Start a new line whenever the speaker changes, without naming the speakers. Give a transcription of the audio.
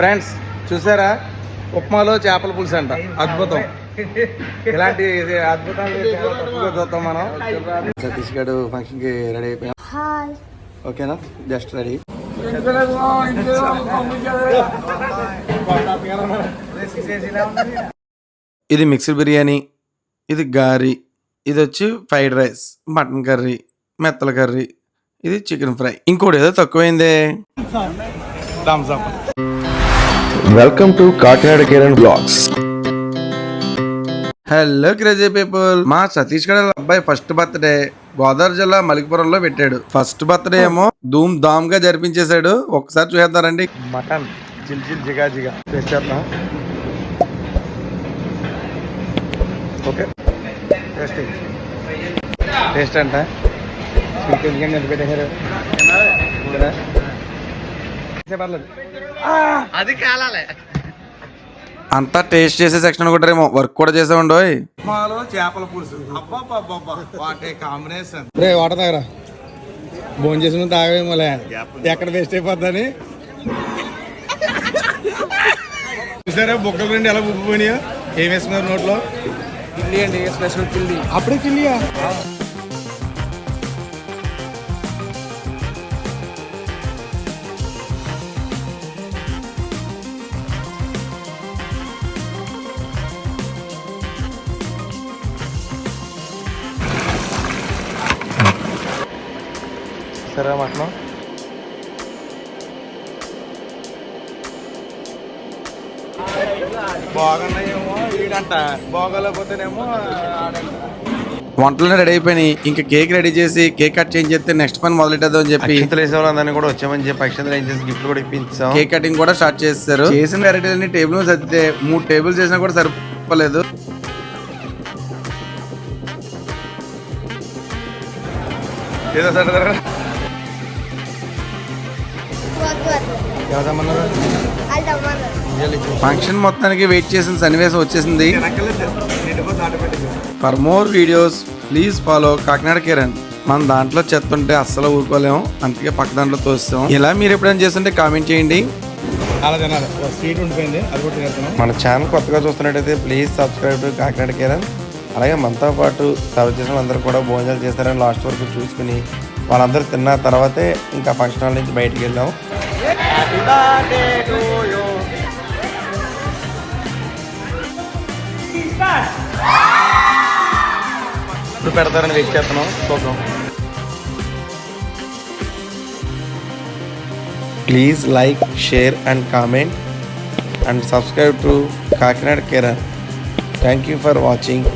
Friends చూసారా? ఉప్మాలో చేపల పులుసు అంట. అద్భుతం. ఇలాంటి అద్భుతాలు తక్కువగా చూస్తాం మనం. సతీష్ గడు ఫంక్షన్కి రెడీ అయిపోయాం.
హాయ్
ఓకేనా జస్ట్ రెడీ ఇది మిక్స్డ్ బిర్యానీ ఇది గారి ఇది వచ్చి ఫ్రైడ్ రైస్ మటన్ కర్రీ మెత్తల కర్రీ ఇది చికెన్ ఫ్రై ఇంకోటి ఏదో తక్కువైందే. Thums Up
welcome to Kakinada Kiran blogs
hello crazy people మా సతీష్ గడ అబ్బాయి ఫస్ట్ బర్త్డే గోదావరి జిల్లా మలికిపురంలో పెట్టాడు. ఫస్ట్ బర్త్డే ఏమో ధూమ్ ధామ్గా జరిపించేశాడు. ఒకసారి చూసేద్దారండి మటన్. చిల్ చిల్ జిగా జిగా. తెచ్చేద్దాం ఓకే టేస్టింగ్ టేస్ట్ అంట. స్వీట్ ఎందుకంటే ఎంత పెట్టేశారు.
అది కాలాలే.
అంతా టేస్ట్ చేసే సెక్షన్ అనుకుంటారేమో వర్క్ కూడా చేసే ఉండోయ్ మాలో చేపల పులుసు. వాటే కాంబినేషన్ రే వాటర్ తాగరా. భోజనం చేసిన తాగేమోలే ఎక్కడ వేస్ట్ అయిపోద్దని? చూసారా బొక్కలు రెండు ఎలా ఉబ్బిపోయినాయో? ఏం వేసుకున్నారు నోట్లో?
కిల్లి అండి స్పెషల్ కిల్లి
అప్పుడే కిల్లియా సరే బాగున్నాయేమో వీడంట బాగోలేకపోతేనేమో వంటలు రెడీ అయిపోయినాయి. ఇంకా కేక్ రెడీ చేసి కేక్ కట్ చేంజ్ చేస్తే నెక్స్ట్ పని మొదలెట్టేద్దాం అని చెప్పి.
అక్షంతలు వేసే వాళ్ళందరినీ కూడా వచ్చామని చెప్పి అక్షంతలు ఏం చేసి గిఫ్ట్ కూడా ఇప్పించాం.
కేక్ కటింగ్ కూడా స్టార్ట్ చేస్తారు. చేసిన వెరైటీలన్నీ టేబుల్ మీద సర్దితే మూడు టేబుల్ చేసినా కూడా సరిపోలేదు. ఏదో సరే ఫంక్షన్ మొత్తానికి వెయిట్ చేసిన సన్నివేశం వచ్చేసింది. For more videos please follow Kakinada Kiran. మన దాంట్లో చెత్త ఉంటే అస్సలు ఊరుకోలేము. అందుకే పక్క దాంట్లో తోస్తాం ఇలా మీరు ఎప్పుడైనా చేస్తుంటే కామెంట్ చేయండి.
మన ఛానల్ కొత్తగా చూస్తున్నట్టయితే please subscribe to Kakinada Kiran. అలాగే మనతో పాటు సర్వ్ చేసిన వాళ్ళందరూ కూడా భోజనాలు చేస్తారని లాస్ట్ వరకు చూసుకుని వాళ్ళందరూ తిన్న తర్వాతే ఇంకా ఫంక్షన్ హాల్ నుంచి బయటికి వెళ్దాం
ఇప్పుడు పెడతారని వెయిట్ చేస్తున్నాం. చూద్దాం.
Please like share and comment and subscribe to Kakinada Kiran thank you for watching